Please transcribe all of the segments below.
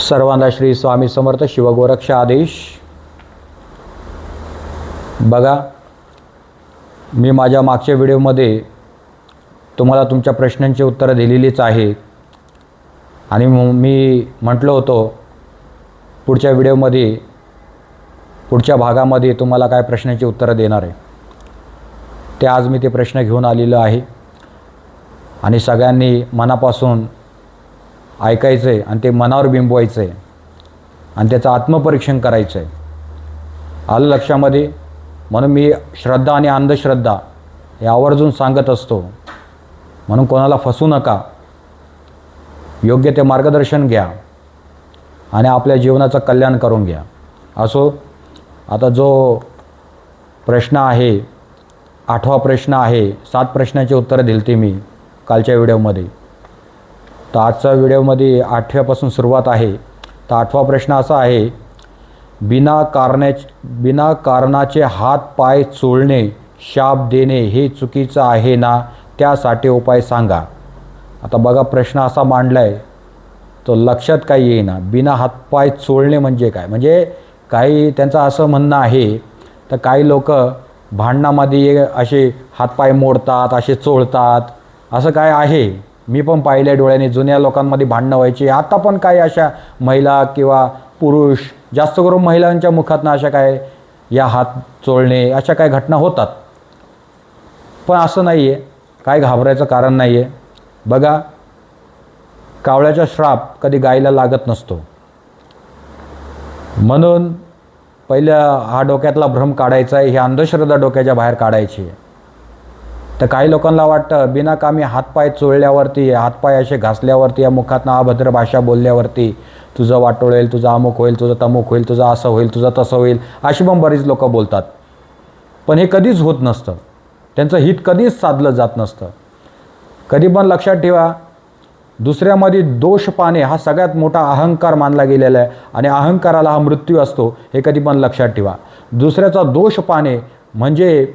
सर्वांना श्री स्वामी समर्थ शिवगोरक्ष आदेश. बघा मी माझ्या मागच्या व्हिडिओमध्ये तुम्हाला तुमच्या प्रश्नांची उत्तरं दिलेलीच आहे. आणि मी म्हटलं होतो पुढच्या व्हिडिओमध्ये पुढच्या भागामध्ये तुम्हाला काय प्रश्नांची उत्तरं देणार आहे. ते आज मी ते प्रश्न घेऊन आलेलो आहे. आणि सगळ्यांनी मनापासून ऐकायचं आहे आणि ते मनावर बिंबवायचं आहे आणि त्याचं आत्मपरीक्षण करायचं आहे आलं लक्षामध्ये? म्हणून मी श्रद्धा आणि अंधश्रद्धा हे आवर्जून सांगत असतो. म्हणून कोणाला फसू नका. योग्य ते मार्गदर्शन घ्या. आणि आपल्या जीवनाचं कल्याण करून घ्या. असो आता जो प्रश्न आहे आठवा प्रश्न आहे सात प्रश्नाची उत्तरं दिली ती मी कालच्या व्हिडिओमध्ये. तर आजच्या व्हिडिओमध्ये आठव्यापासून सुरुवात आहे. तर आठवा प्रश्न असा आहे बिना कारणे बिना कारणाचे हात पाय चोळणे शाप देणे हे चुकीचं आहे ना? त्यासाठी उपाय सांगा. आता बघा प्रश्न असा मांडला आहे तो लक्षात काही येईना. बिना हातपाय चोळणे म्हणजे काय? म्हणजे काही त्यांचं असं म्हणणं आहे तर काही लोक भांडणामध्ये असे हातपाय मोडतात असे चोळतात. असं काय आहे? मी पण पाहिले डोळ्याने जुन्या लोकांमध्ये भांडणं व्हायची. आता पण काही अशा महिला किंवा पुरुष जास्त करून महिलांच्या मुखातनं अशा काय या हात चोळणे अशा काही घटना होतात. पण असं नाही आहे काय घाबरायचं कारण नाही आहे बघा कावळ्याचा श्राप कधी गायीला लागत नसतो. म्हणून पहिलं हा डोक्यातला भ्रम काढायचा आहे ही अंधश्रद्धा डोक्याच्या बाहेर काढायची आहे. तर काही लोकांना वाटतं बिनाकामी हातपाय चोळल्यावरती हातपाय असे घासल्यावरती या मुखातनं अभद्र भाषा बोलल्यावरती तुझं वाटोळ होईल तुझं अमुक होईल तुझं तमुक होईल तुझं असं होईल तुझं तसं होईल अशी पण बरीच लोक बोलतात. पण हे कधीच होत नसतं. त्यांचं हित कधीच साधलं जात नसतं. कधी पण लक्षात ठेवा दुसऱ्यामध्ये दोष पाने हा सगळ्यात मोठा अहंकार मानला गेलेला आहे आणि अहंकाराला हा मृत्यू असतो हे कधी पण लक्षात ठेवा. दुसऱ्याचा दोष पाने म्हणजे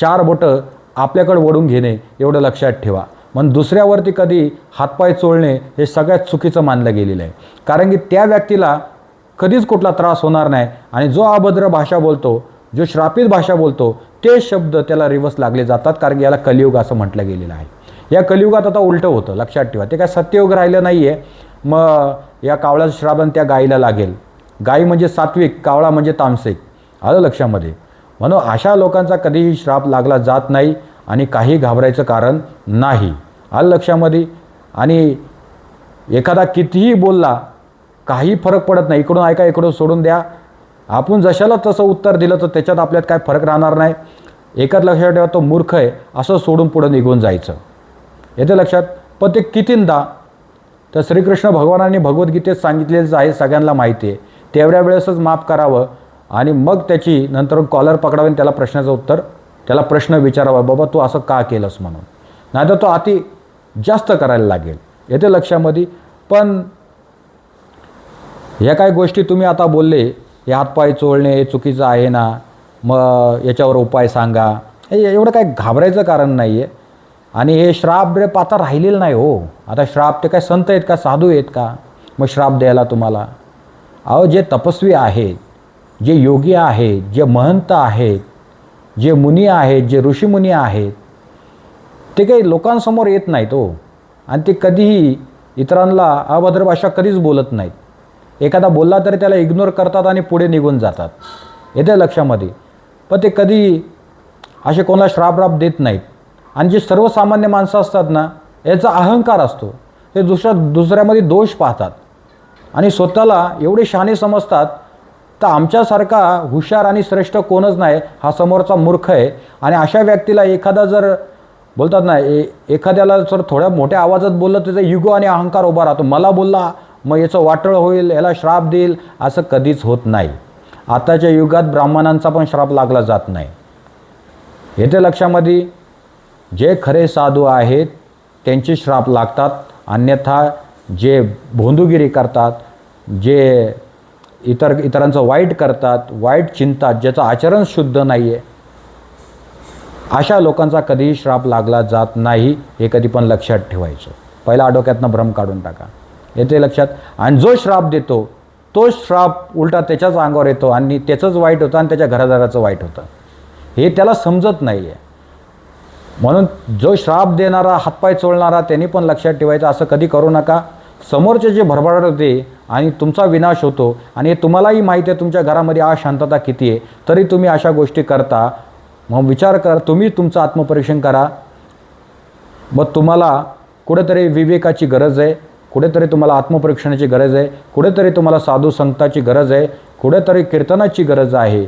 चार बोटं आपल्याकडे वळून घेणे एवढं लक्षात ठेवा. मग दुसऱ्यावरती कधी हातपाय चोळणे हे सगळ्यात चुकीचं मानलं गेलेलं आहे. कारण की त्या व्यक्तीला कधीच कुठला त्रास होणार नाही आणि जो अभद्र भाषा बोलतो जो श्रापित भाषा बोलतो ते शब्द त्याला रिवर्स लागले जातात कारण की याला कलियुग असं म्हटलं गेलेलं आहे. या कलियुगात आता उलटं होतं लक्षात ठेवा. ते काय सत्ययुग राहिलं नाही आहे मग या कावळ्याचं श्रावण त्या गायीला लागेल. गाई म्हणजे सात्विक कावळा म्हणजे तामसिक. आलं लक्षामध्ये? म्हणून अशा लोकांचा कधीही श्राप लागला जात नाही आणि काही घाबरायचं कारण नाही. आलं लक्षामध्ये? आणि एखादा कितीही बोलला काही फरक पडत नाही. इकडून ऐका इकडून सोडून द्या. आपण जशाला तसं उत्तर दिलं तर त्याच्यात आपल्यात काय फरक राहणार नाही. एकाच लक्षात ठेवा तो मूर्ख आहे. असं सोडून पुढं निघून जायचं. येते लक्षात? पण ते कितींदा? तर श्रीकृष्ण भगवानाने भगवद्गीतेत सांगितलेलंच आहे सगळ्यांना माहिती आहे. तेवढ्या वेळेसच माफ करावं. आणि मग त्याची नंतर कॉलर पकडावे आणि त्याला प्रश्नाचं उत्तर त्याला प्रश्न विचारावा बाबा तू असं का केलंस म्हणून? नाहीतर तो अति जास्त करायला लागेल. येते लक्षामध्ये. पण ह्या काही गोष्टी तुम्ही आता बोलले हे हातपाय चोळणे हे चुकीचं आहे ना मग याच्यावर उपाय सांगा. हे एवढं काय घाबरायचं कारण नाही आहे आणि हे श्राप रे पाता राहिलेलं नाही हो. आता श्राप ते काय संत आहेत का साधू आहेत का? मग श्राप द्यायला तुम्हाला. अहो जे तपस्वी आहेत जे योगी आहेत जे महंत आहेत जे मुनी आहेत जे ऋषीमुनी आहेत ते काही लोकांसमोर येत नाहीत हो. आणि ते कधीही इतरांना अभद्र भाषा कधीच बोलत नाहीत. एखादा बोलला तरी त्याला इग्नोर करतात आणि पुढे निघून जातात. येते लक्षामध्ये. पण ते कधी असे कोणाला श्रापराप देत नाहीत. आणि जे सर्वसामान्य माणसं असतात ना याचा अहंकार असतो. ते दुसऱ्या दुसऱ्यामध्ये दोष पाहतात. आणि स्वतःला एवढे शहाणे समजतात तर आमच्यासारखा हुशार आणि श्रेष्ठ कोणच नाही हा समोरचा मूर्ख आहे. आणि अशा व्यक्तीला एखादा जर बोलतात ना ए एखाद्याला जर थोड्या मोठ्या आवाजात बोललं त्याचा युगो आणि अहंकार उभा राहतो. मला बोलला मग याचं वाटळ होईल याला श्राप देईल असं कधीच होत नाही. आताच्या युगात ब्राह्मणांचा पण श्राप लागला जात नाही. येते लक्षामध्ये जे खरे साधू आहेत त्यांचे श्राप लागतात. अन्यथा जे भोंदूगिरी करतात जे इतर इतरांचं वाईट करतात वाईट चिंतात ज्याचं आचरण शुद्ध नाही आहे अशा लोकांचा कधीही श्राप लागला जात नाही हे कधी पण लक्षात ठेवायचं. पहिला आडोक्यातनं भ्रम काढून टाका. येते लक्षात? आणि जो श्राप देतो तो श्राप उलटा त्याच्याच अंगावर येतो आणि त्याचंच वाईट होतं आणि त्याच्या घरादाराचं वाईट होतं. हे त्याला समजत नाही आहे म्हणून जो श्राप देणारा हातपाय चोळणारा त्यांनी पण लक्षात ठेवायचं असं कधी करू नका. समोरचे जे भरभराट होते आणि तुमचा विनाश होतो आणि तुम्हालाही माहिती आहे तुमच्या घरामध्ये अशांतता किती आहे तरी तुम्ही अशा गोष्टी करता. मग विचार करा तुम्ही तुमचं आत्मपरीक्षण करा. मग तुम्हाला कुठेतरी विवेकाची गरज आहे कुठेतरी तुम्हाला आत्मपरीक्षणाची गरज आहे कुठेतरी तुम्हाला साधू संताची गरज आहे कुठेतरी कीर्तनाची गरज आहे.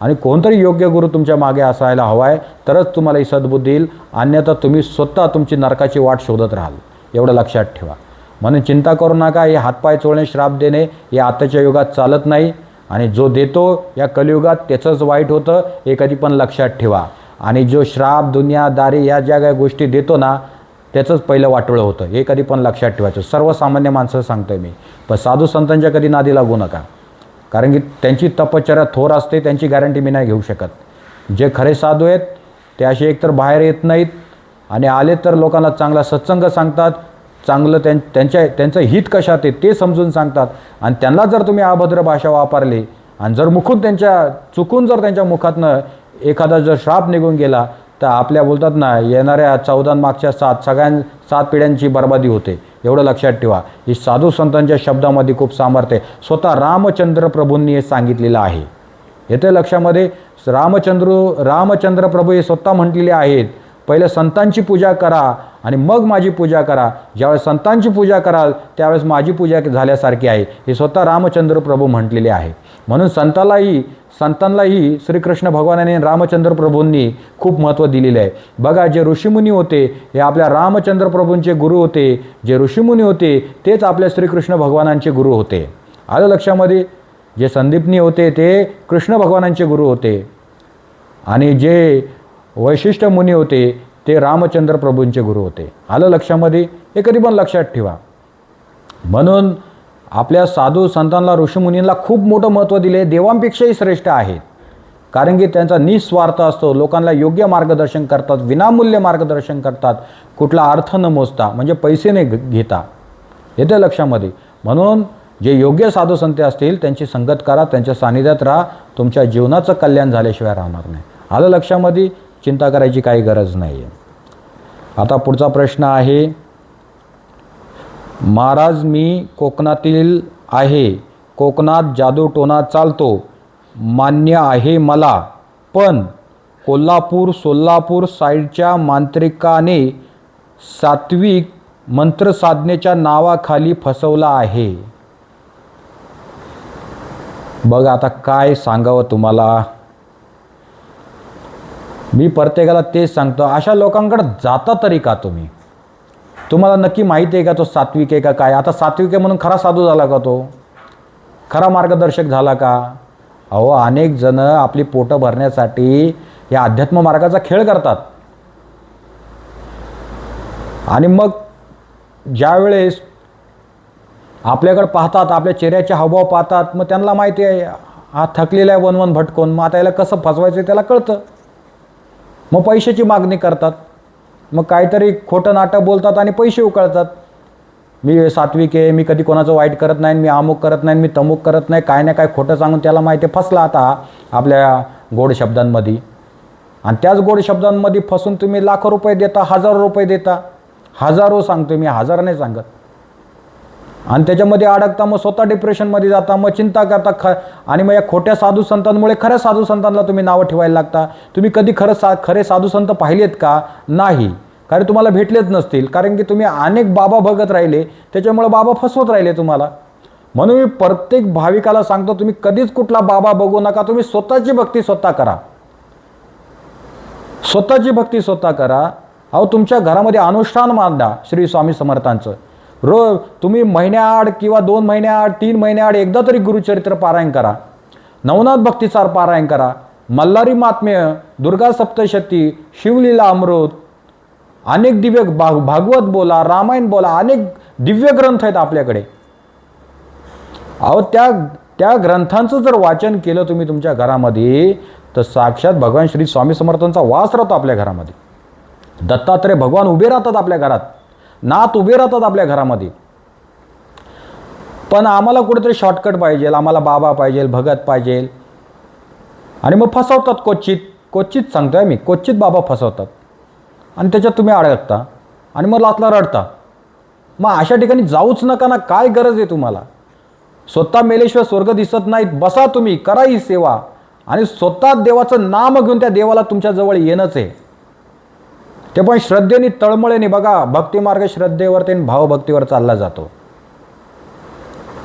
आणि कोणतरी योग्य गुरु तुमच्या मागे असायला हवा आहे तरच तुम्हाला ही सद्बुद्धी येईल. अन्यथा तुम्ही स्वतः तुमची नरकाची वाट शोधत राहाल. एवढं लक्षात ठेवा. म्हणून चिंता करू नका हे हातपाय चोळणे श्राप देणे हे आताच्या युगात चालत नाही. आणि जो देतो या कलियुगात त्याचंच वाईट होतं हे कधी पण लक्षात ठेवा. आणि जो श्राप दुनियादारी या ज्या काही गोष्टी देतो ना त्याचंच पहिलं वाटोळं होतं. हे कधी पण लक्षात ठेवायचं. सर्वसामान्य माणसं सांगतोय मी. पण साधू संतांच्या कधी नादी लागू नका. कारण की त्यांची तपश्चर्या थोर असते त्यांची गॅरंटी मी नाही घेऊ शकत. जे खरे साधू आहेत ते असे एकतर बाहेर येत नाहीत आणि आले तर लोकांना चांगला सत्संग सांगतात चांगलं त्यां त्यांच्या त्यांचं हित कशात आहे ते समजून सांगतात. आणि त्यांना जर तुम्ही अभद्र भाषा वापरली आणि जर मुखून त्यांच्या चुकून जर त्यांच्या मुखातनं एखादा जर श्राप निघून गेला तर आपल्या बोलतात ना येणाऱ्या चौदा मागच्या सात सगळ्यां सात पिढ्यांची बर्बादी होते. एवढं लक्षात ठेवा. ही साधू संतांच्या शब्दामध्ये खूप सामर्थ्य स्वतः रामचंद्र प्रभूंनी हे सांगितलेलं आहे. येते लक्षामध्ये रामचंद्र रामचंद्र प्रभू हे स्वतः म्हटलेले आहेत. पहिले संतांची पूजा करा आणि मग माझी पूजा करा. ज्यावेळेस संतांची पूजा कराल त्यावेळेस माझी पूजा झाल्यासारखी आहे. हे स्वतः रामचंद्र प्रभू म्हटलेले आहे. म्हणून संतालाही संतांनाही श्रीकृष्ण भगवानाने रामचंद्र प्रभूंनी खूप महत्त्व दिलेले आहे. बघा जे ऋषीमुनी होते हे आपल्या रामचंद्र प्रभूंचे गुरु होते. जे ऋषीमुनी होते तेच आपल्या श्रीकृष्ण भगवानांचे गुरु होते. आलं लक्षामध्ये? जे संदीपनी होते ते कृष्ण भगवानांचे गुरु होते. आणि जे वैशिष्ट्य मुनी होते ते रामचंद्र प्रभूंचे गुरु होते. आलं लक्षामध्ये? हे कधी पण लक्षात ठेवा. म्हणून आपल्या साधू संतांना ऋषीमुनींना खूप मोठं महत्त्व दिले. देवांपेक्षाही श्रेष्ठ आहेत. कारण की त्यांचा निस्वार्थ असतो. लोकांना योग्य मार्गदर्शन करतात विनामूल्य मार्गदर्शन करतात. कुठला अर्थ न मोजता म्हणजे पैसे नाही घेता. येते लक्षामध्ये. म्हणून जे योग्य साधू संत असतील त्यांची संगत करा त्यांच्या सानिध्यात राहा. तुमच्या जीवनाचं कल्याण झाल्याशिवाय राहणार नाही. आलं लक्षामध्ये? चिंता करायची काही गरज नाही आहे आता पुढचा प्रश्न आहे महाराज मी कोकणातील आहे कोकणात जादूटोना चालतो मान्य आहे मला पण कोल्हापूर सोलापूर साईडच्या मांत्रिकाने सात्विक मंत्रसाधनेच्या नावाखाली फसवला आहे. बघ आता काय सांगावं तुम्हाला. मी प्रत्येकाला तेच सांगतो अशा लोकांकडे जाता तरी का तुम्ही? तुम्हाला नक्की माहिती आहे का तो सात्विक आहे का काय? आता सात्विक आहे म्हणून खरा साधू झाला का तो? खरा मार्गदर्शक झाला का? अहो अनेक जण आपली पोटं भरण्यासाठी या अध्यात्म मार्गाचा खेळ करतात. आणि मग ज्यावेळेस आपल्याकडे पाहतात आपल्या चेहऱ्याचे हावभाव पाहतात मग त्यांना माहिती आहे हा थकलेला आहे वनवन भटकून मग आता याला कसं फसवायचं आहे त्याला कळतं. मग पैशाची मागणी करतात. मग काहीतरी खोटं नाटक बोलतात आणि पैसे उकळतात. मी सात्विक आहे मी कधी कोणाचं वाईट करत नाही मी अमुक करत नाही मी तमुक करत नाही काय ना काय खोटं सांगून त्याला माहिती आहे, फसला आता आपल्या गोड शब्दांमध्ये. आणि त्याच गोड शब्दांमध्ये फसून तुम्ही लाखो रुपये देता हजारो रुपये देता. हजारो सांगतो मी हजार नाही सांगत. आणि त्याच्यामध्ये अडकता मग स्वतः डिप्रेशनमध्ये जाता मग चिंता करता ख आणि मग या खोट्या साधू संतांमुळे खऱ्या साधू संतांना तुम्ही नावं ठेवायला लागता. तुम्ही कधी खरं सा खरे साधू संत पाहिलेत का? नाही. कारण तुम्हाला भेटलेच नसतील. कारण की तुम्ही अनेक बाबा बघत राहिले त्याच्यामुळे बाबा फसवत राहिले तुम्हाला. म्हणून मी प्रत्येक भाविकाला सांगतो तुम्ही कधीच कुठला बाबा बघू नका. तुम्ही स्वतःची भक्ती स्वतः करा. स्वतःची भक्ती स्वतः करा. अहो तुमच्या घरामध्ये अनुष्ठान मांडा श्री स्वामी समर्थांचं. रोज तुम्ही महिन्याआड किंवा दोन महिन्याआड तीन महिन्याआड एकदा तरी गुरुचरित्र पारायण करा. नवनाथ भक्तिसार पारायण करा. मल्हारी मात्म्य दुर्गा सप्तशती शिवलीला अमृत अनेक दिव्य भाग भागवत बोला रामायण बोला अनेक दिव्य ग्रंथ आहेत आपल्याकडे. अहो त्या त्या ग्रंथांचं जर वाचन केलं तुम्ही तुमच्या घरामध्ये तर साक्षात भगवान श्री स्वामी समर्थांचा वास राहतो आपल्या घरामध्ये. दत्तात्रय भगवान उभे राहतात आपल्या घरात. नात उभे राहतात आपल्या घरामध्ये. पण आम्हाला कुठेतरी शॉर्टकट पाहिजे आम्हाला बाबा पाहिजे भगत पाहिजे. आणि मग फसवतात क्वचित क्वचित सांगतोय मी क्वचित बाबा फसवतात. आणि त्याच्यात तुम्ही अडकता आणि मग लातला रडता. मग अशा ठिकाणी जाऊच नका ना काय गरज आहे तुम्हाला? स्वतः मेलेशिवाय स्वर्ग दिसत नाहीत बसा तुम्ही करा ही सेवा. आणि स्वतः देवाचं नाम घेऊन त्या देवाला तुमच्याजवळ येणंच आहे. ते पण श्रद्धेने तळमळेने बघा भक्तिमार्ग श्रद्धेवरती आणि भावभक्तीवर चालला जातो.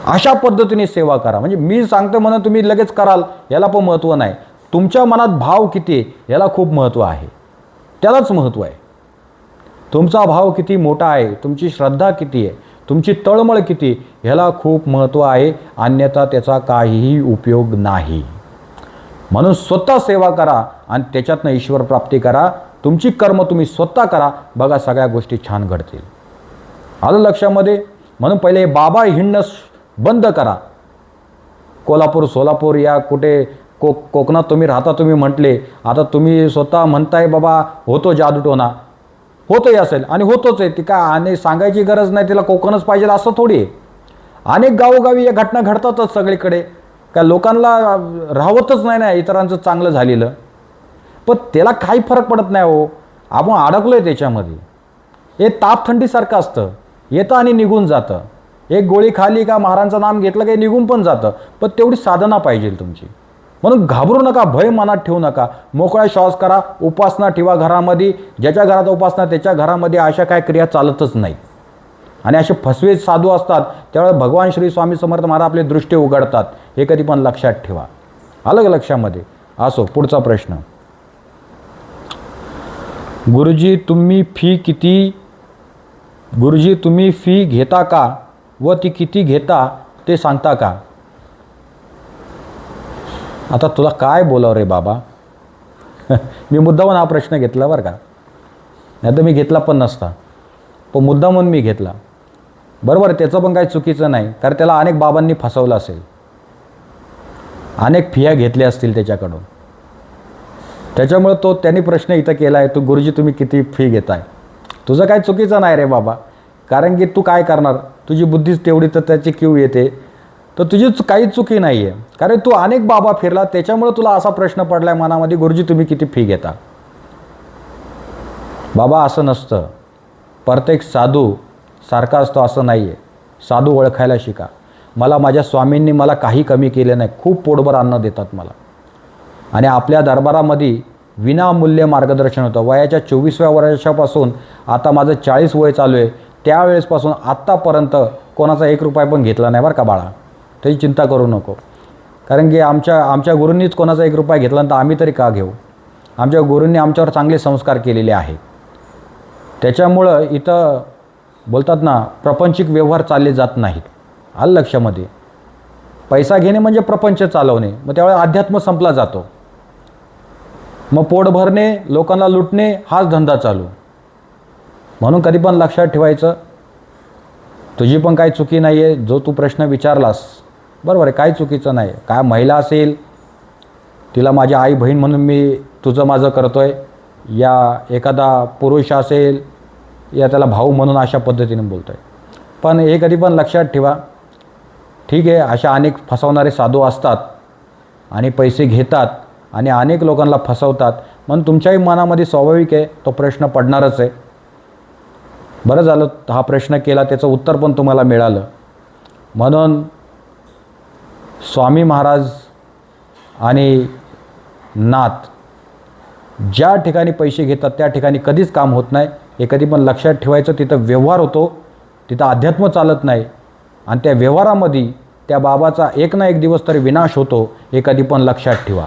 अशा पद्धतीने सेवा करा. म्हणजे मी सांगतो म्हणून तुम्ही लगेच कराल याला पण महत्त्व नाही. तुमच्या मनात भाव किती आहे याला खूप महत्त्व आहे. त्यालाच महत्त्व आहे. तुमचा भाव किती मोठा आहे तुमची श्रद्धा किती आहे तुमची तळमळ किती ह्याला खूप महत्त्व आहे. अन्यथा त्याचा काहीही उपयोग नाही. म्हणून स्वतः सेवा करा आणि त्याच्यातनं ईश्वर प्राप्ती करा. तुमची कर्म तुम्ही स्वतः करा. बघा सगळ्या गोष्टी छान घडतील. आलं लक्षामध्ये? म्हणून पहिले बाबा हिंडणं बंद करा. कोल्हापूर सोलापूर या कुठे को कोकणात तुम्ही राहता तुम्ही म्हटले. आता तुम्ही स्वतः म्हणताय बाबा होतो जादूटोना. होतोही असेल. आणि होतोच आहे. ती काय आणि सांगायची गरज नाही. तिला कोकणच पाहिजे असं थोडी आहे. अनेक गावोगावी या घटना घडतातच सगळीकडे. काय लोकांना राहतच नाही ना इतरांचं चांगलं झालेलं. पण त्याला काही फरक पडत नाही हो. आपण अडकलो आहे त्याच्यामध्ये. हे ताप थंडीसारखं असतं. येतं आणि निघून जातं. एक गोळी खाली का महाराजांचं नाम घेतलं काही निघून पण जातं. पण तेवढी साधना पाहिजे तुमची. म्हणून घाबरू नका भय मनात ठेवू नका. मोकळा श्वास करा उपासना ठेवा घरामध्ये. ज्याच्या घरात उपासना त्याच्या घरामध्ये अशा काय क्रिया चालतच नाहीत आणि असे फसवे साधू असतात त्यावेळेस भगवान श्री स्वामी समर्थ महाराज आपले दृष्टी उघडतात. हे कधी पण लक्षात ठेवा. आलं लक्षामध्ये. असो पुढचा प्रश्न. गुरुजी तुम्ही फी किती? गुरुजी तुम्ही फी घेता का? व ती किती घेता ते सांगता का? आता तुला काय बोलावं रे बाबा? मी मुद्दामून हा प्रश्न घेतला बरं का? नाही तर मी घेतला पण नसता. पण मुद्दामून मी घेतला. बरोबर त्याचं पण काही चुकीचं नाही. कारण त्याला अनेक बाबांनी फसवलं असेल. अनेक फिया घेतल्या असतील त्याच्याकडून. त्याच्यामुळे तो त्यांनी प्रश्न इथं केला आहे तू गुरुजी तुम्ही किती फी घेताय? तुझं काय चुकीचं नाही रे बाबा. कारण की तू काय करणार? तुझी बुद्धीच तेवढी तर त्याची क्यू येते. तर तुझी चु- काही चुकी नाही आहे कारण तू अनेक बाबा फिरला त्याच्यामुळे तुला असा प्रश्न पडलाय मनामध्ये गुरुजी तुम्ही किती फी घेता? बाबा असं नसतं. प्रत्येक साधू सारखा असतो असं नाही आहे साधू ओळखायला शिका. मला माझ्या स्वामींनी मला काही कमी केले नाही. खूप पोटभर अन्न देतात मला. आणि आपल्या दरबारामध्ये विनामूल्य मार्गदर्शन होतं. वयाच्या चोवीसव्या वर्षापासून आता माझं चाळीस वय चालू आहे. त्यावेळेसपासून आत्तापर्यंत कोणाचा एक रुपया पण घेतला नाही बरं का बाळा. त्याची चिंता करू नको. कारण की आमच्या आमच्या गुरूंनीच कोणाचा एक रुपया घेतला तर आम्ही तरी का घेऊ? आमच्या गुरूंनी आमच्यावर चांगले संस्कार केलेले आहेत त्याच्यामुळं इथं बोलतात ना प्रपंचिक व्यवहार चालले जात नाहीत. आलं लक्षामध्ये. पैसा घेणे म्हणजे प्रपंच चालवणे. मग त्यावेळेस अध्यात्म संपला जातो. मग पोट भरणे लोकांना लुटणे हाच धंदा चालू. म्हणून कधी पण लक्षात ठेवायचं तुझी पण काही चुकी नाही आहे जो तू प्रश्न विचारलास. बरोबर आहे काही चुकीचं नाही. काय महिला असेल तिला माझी आई बहीण म्हणून मी तुझं माझं करतो आहे या एखादा पुरुष असेल या त्याला भाऊ म्हणून अशा पद्धतीने बोलतो आहे पण हे कधी पण लक्षात ठेवा. ठीक आहे अशा अनेक फसवणारे साधू असतात आणि पैसे घेतात. आणि अनेक लोकांना फसवतात. म्हणून तुमच्याही मनामध्ये स्वाभाविक आहे तो प्रश्न पडणारच आहे. बरं झालं हा प्रश्न केला त्याचं उत्तर पण तुम्हाला मिळालं. म्हणून स्वामी महाराज आणि नाथ ज्या ठिकाणी पैसे घेतात त्या ठिकाणी कधीच काम होत नाही. हे कधी पण लक्षात ठेवायचं तिथं व्यवहार होतो. तिथं अध्यात्म चालत नाही. आणि त्या व्यवहारामध्ये त्या बाबाचा एक ना एक दिवस तरी विनाश होतो हे कधी पण लक्षात ठेवा.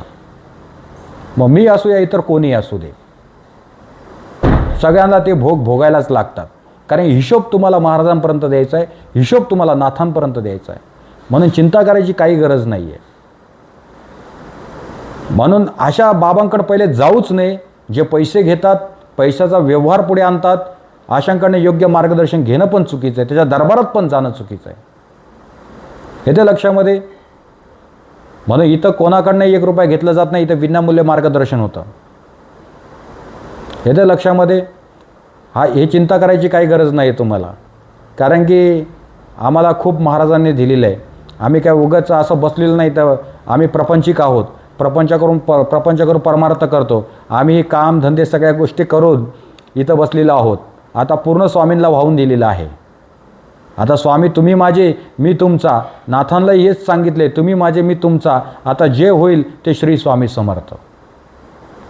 मग मी असू या इतर कोणी असू दे. सगळ्यांना ते भोग भोगायलाच लागतात. कारण हिशोब तुम्हाला महाराजांपर्यंत द्यायचा आहे हिशोब तुम्हाला नाथांपर्यंत द्यायचा आहे. म्हणून चिंता करायची काही गरज नाही आहे म्हणून अशा बाबांकडे पहिले जाऊच नाही जे पैसे घेतात पैशाचा व्यवहार पुढे आणतात अशांकडनं योग्य मार्गदर्शन घेणं पण चुकीचं आहे त्याच्या दरबारात पण जाणं चुकीचं आहे. येते लक्षामध्ये? म्हणून इथं कोणाकडनं एक रुपया घेतलं जात नाही इथं विनामूल्य मार्गदर्शन होतं. येते लक्षामध्ये हा हे चिंता करायची काही गरज नाही तुम्हाला. कारण की आम्हाला खूप महाराजांनी दिलेलं आहे. आम्ही काय उगाच असं बसलेलं नाही तर आम्ही प्रपंचिक आहोत. प्रपंचाकडून प प्रपंच करून परमार्थ करतो. आम्ही हे काम धंदे सगळ्या गोष्टी करून इथं बसलेलो आहोत. आता पूर्ण स्वामींना वाहून दिलेलं आहे. आता स्वामी तुम्ही माझे मी तुमचा. नाथांना हेच सांगितले तुम्ही माझे मी तुमचा. आता जे होईल ते श्री स्वामी समर्थ.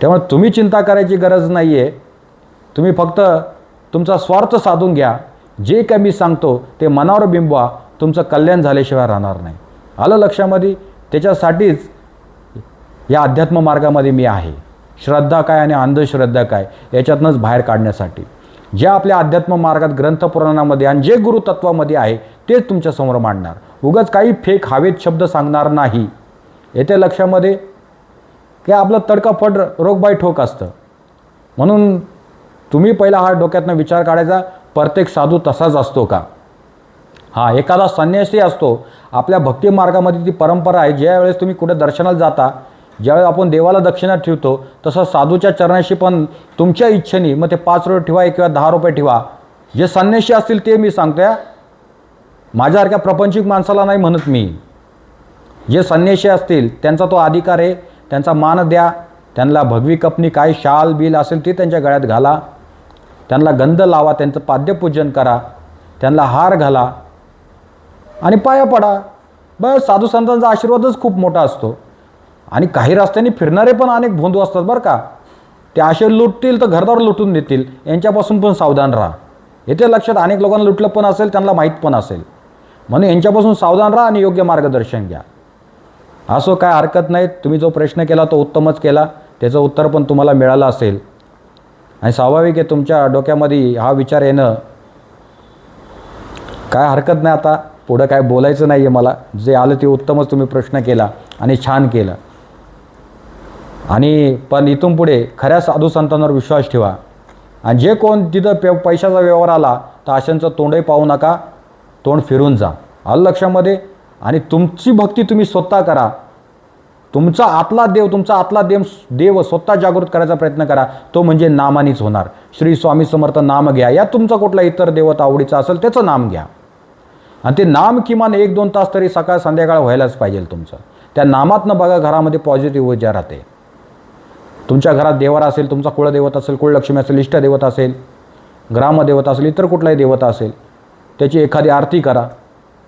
त्यामुळे तुम्ही चिंता करायची गरज नाही आहे तुम्ही फक्त तुमचा स्वार्थ साधून घ्या. जे काय मी सांगतो ते मनावर बिंबवा. तुमचं कल्याण झाल्याशिवाय राहणार नाही. आलं लक्षामध्ये? त्याच्यासाठीच या अध्यात्म मार्गामध्ये मी आहे. श्रद्धा काय आणि अंधश्रद्धा काय? याच्यातनंच बाहेर काढण्यासाठी. जे आपल्या अध्यात्म मार्गात ग्रंथपुराणामध्ये आणि जे गुरुतत्वामध्ये आहे तेच तुमच्यासमोर मांडणार. उगाच काही फेक हवेत शब्द सांगणार नाही. येते लक्षामध्ये की आपलं तडकाफड रोगबाई ठोक असतं. म्हणून तुम्ही पहिला हा डोक्यातनं विचार काढायचा प्रत्येक साधू तसाच असतो का? हा एखादा संन्यासी असतो. आपल्या भक्ती मार्गामध्ये ती परंपरा आहे ज्या वेळेस तुम्ही कुठे दर्शनाला जाता ज्यावेळेस आपण देवाला दक्षिणा ठेवतो तसं साधूच्या चरणाशी पण तुमच्या इच्छेने मग ते पाच रुपये ठेवा किंवा दहा रुपये ठेवा. जे संन्याशी असतील ते मी सांगतोय माझ्यासारख्या प्रपंचिक माणसाला नाही म्हणत मी. जे संन्याशी असतील त्यांचा तो अधिकार आहे त्यांचा मान द्या. त्यांना भगवी कपनी काय शाल बिल असेल ते त्यांच्या गळ्यात घाला. त्यांना गंध लावा त्यांचं पाद्यपूजन करा. त्यांना हार घाला. आणि पाया पडा. बस साधू संतांचा आशीर्वादच खूप मोठा असतो. आणि काही रस्त्याने फिरणारे पण अनेक भोंदू असतात बरं का. ते असे लुटतील तर घरदार लुटून देतील. यांच्यापासून पण सावधान राहा. येथे लक्षात अनेक लोकांना लुटलं पण असेल त्यांना माहीत पण असेल. म्हणून यांच्यापासून सावधान राहा आणि योग्य मार्गदर्शन घ्या. असो काय हरकत नाही. तुम्ही जो प्रश्न केला तो उत्तमच केला. त्याचं उत्तर पण तुम्हाला मिळालं असेल. आणि स्वाभाविक आहे तुमच्या डोक्यामध्ये हा विचार येणं काय हरकत नाही आता. पुढं काय बोलायचं नाही आहे मला. जे आलं ते उत्तमच तुम्ही प्रश्न केला आणि छान केलं. आणि पण इथून पुढे खऱ्या साधू संतांवर विश्वास ठेवा. आणि जे कोण तिथं पे पैशाचा व्यवहार आला तर अशांचं तोंडही पाहू नका तोंड फिरून जा. आलं लक्षामध्ये? आणि तुमची भक्ती तुम्ही स्वतः करा. तुमचा आतला देव तुमचा आतला देव देव स्वतः जागृत करायचा प्रयत्न करा. तो म्हणजे नामानीच होणार. श्री स्वामी समर्थ नाम घ्या. या तुमचा कुठला इतर देवता आवडीचा असेल त्याचं नाम घ्या. आणि ते नाम किमान एक दोन तास तरी सकाळ संध्याकाळ व्हायलाच पाहिजे तुमचं. त्या नामातनं बघा घरामध्ये पॉझिटिव्ह ऊर्जा राहते. तुमच्या घरात देवारा असेल तुमचा कुळदेवत असेल कुळलक्ष्मी असेल इष्टदेवता असेल ग्रामदेवता असेल इतर कुठलाही देवता असेल त्याची एखादी आरती करा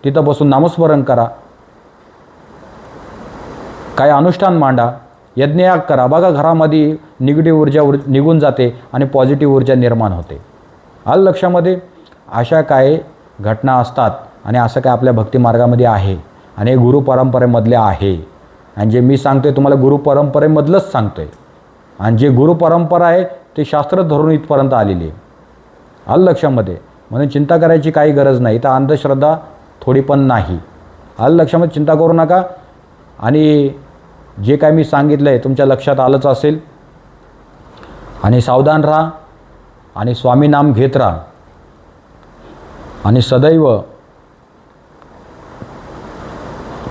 तिथं बसून नामस्मरण करा काय अनुष्ठान मांडा यज्ञयाग करा. बघा घरामध्ये निगेटिव्ह ऊर्जा उर निघून जाते आणि पॉझिटिव्ह ऊर्जा निर्माण होते. आल लक्षामध्ये? अशा काय घटना असतात आणि असं काय आपल्या भक्तिमार्गामध्ये आहे आणि हे गुरु परंपरेमधले आहे. आणि जे मी सांगतोय तुम्हाला गुरु परंपरेमधलंच सांगतोय. आणि जे गुरु परंपरा आहे ते शास्त्र धरून इथपर्यंत आलेली आहे. आलं लक्षामध्ये? म्हणून चिंता करायची काही गरज नाही. तर अंधश्रद्धा थोडी पण नाही. आलं लक्षामध्ये? चिंता करू नका. आणि जे काय मी सांगितलं आहे तुमच्या लक्षात आलंच असेल. आणि सावधान राहा. आणि स्वामी नाम घेत राहा. आणि सदैव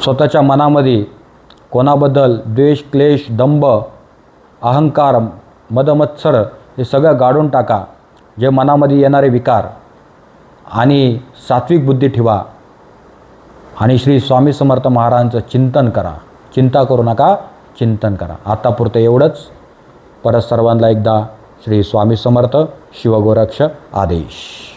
स्वतःच्या मनामध्ये कोणाबद्दल द्वेष क्लेश दंभ अहंकार मदमत्सर हे सगळं गाडून टाका. जे मनामध्ये येणारे विकार आणि सात्विक बुद्धी ठेवा. आणि श्री स्वामी समर्थ महाराजांचं चिंतन करा. चिंता करू नका चिंतन करा. आतापुरतं एवढंच. परत सर्वांना एकदा श्री स्वामी समर्थ शिवगोरक्ष आदेश.